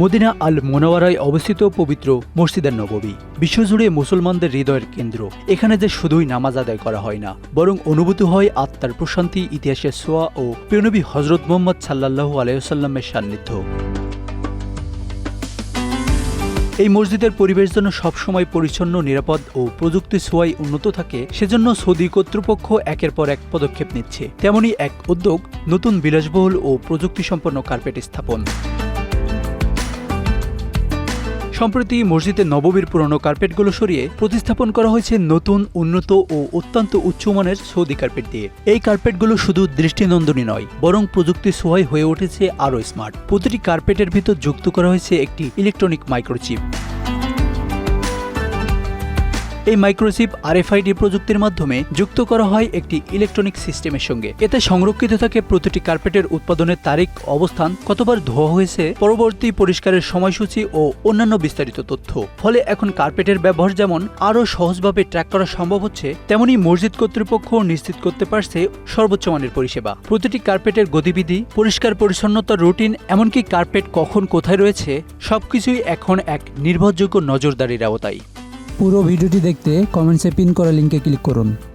Medina আল মোনাওয়ারায় অবস্থিত পবিত্র মসজিদের নববী বিশ্বজুড়ে মুসলমানদের হৃদয়ের কেন্দ্র। এখানে যে শুধুই নামাজ আদায় করা হয় না, বরং অনুভূত হয় আত্মার প্রশান্তি, ইতিহাসের সোয়া ও প্রিয়নবী হজরত মোহাম্মদ সাল্লাহু আলাইসাল্লামের সান্নিধ্য। এই মসজিদের পরিবেশ যেন সবসময় পরিচ্ছন্ন, নিরাপদ ও প্রযুক্তি ছোঁয়ায় উন্নত থাকে, সেজন্য সৌদি কর্তৃপক্ষ একের পর এক পদক্ষেপ নিচ্ছে। তেমনি এক উদ্যোগ নতুন বিলাসবহুল ও প্রযুক্তি সম্পন্ন কার্পেট স্থাপন। সম্প্রতি মসজিদে নববীর পুরনো কার্পেটগুলো সরিয়ে প্রতিস্থাপন করা হয়েছে নতুন, উন্নত ও অত্যন্ত উচ্চমানের সৌদি কার্পেট দিয়ে। এই কার্পেটগুলো শুধু দৃষ্টিনন্দনী নয়, বরং প্রযুক্তি সোহাই হয়ে উঠেছে আরও স্মার্ট। প্রতিটি কার্পেটের ভিতর যুক্ত করা হয়েছে একটি ইলেকট্রনিক মাইক্রোচিপ। এই মাইক্রোচিপ আরএফআইডি প্রযুক্তির মাধ্যমে যুক্ত করা হয় একটি ইলেকট্রনিক সিস্টেমের সঙ্গে। এতে সংরক্ষিত থাকে প্রতিটি কার্পেটের উৎপাদনের তারিখ, অবস্থান, কতবার ধোয়া হয়েছে, পরবর্তী পরিষ্কারের সময়সূচি ও অন্যান্য বিস্তারিত তথ্য। ফলে এখন কার্পেটের ব্যবহার যেমন আরও সহজভাবে ট্র্যাক করা সম্ভব হচ্ছে, তেমনি মসজিদ কর্তৃপক্ষ নিশ্চিত করতে পারছে সর্বোচ্চ মানের পরিষেবা। প্রতিটি কার্পেটের গতিবিধি, পরিষ্কার পরিচ্ছন্নতার রুটিন, এমনকি কার্পেট কখন কোথায় রয়েছে, সবকিছুই এখন এক নির্ভরযোগ্য নজরদারির আওতায়। পুরো ভিডিওটি দেখতে কমেন্টসে পিন করা লিঙ্কে ক্লিক করুন।